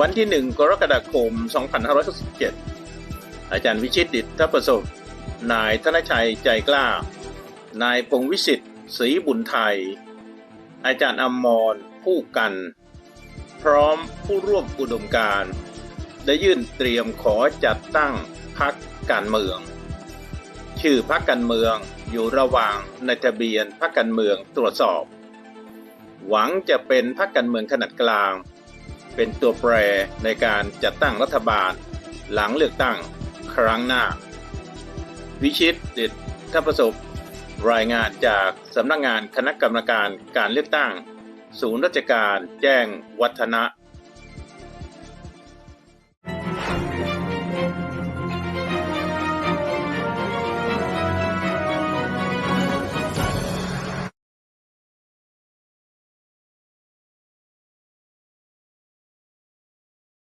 วันที่ 1 กรกฎาคม 2567 อาจารย์วิชิตดิตทประสบ นายธนชัยใจกล้า นายพงวิสิทธิ์ศรีบุญไทย อาจารย์อมรผู้กัน พร้อมผู้ร่วมอุดมการได้ยื่นเตรียมขอจัดตั้งพักการเมือง ชื่อพักการเมืองอยู่ระหว่างในทะเบียนพักการเมืองตรวจสอบ หวังจะเป็นพักการเมืองขนาดกลาง เป็นตัวแปรในการจัดตั้งรัฐบาล หลังเลือกตั้งครั้งหน้า วิชิตดิดทัพประสบรายงานจากสำนักงานคณะกรรมการการเลือกตั้ง ศูนย์ราชการแจ้งวัฒนะ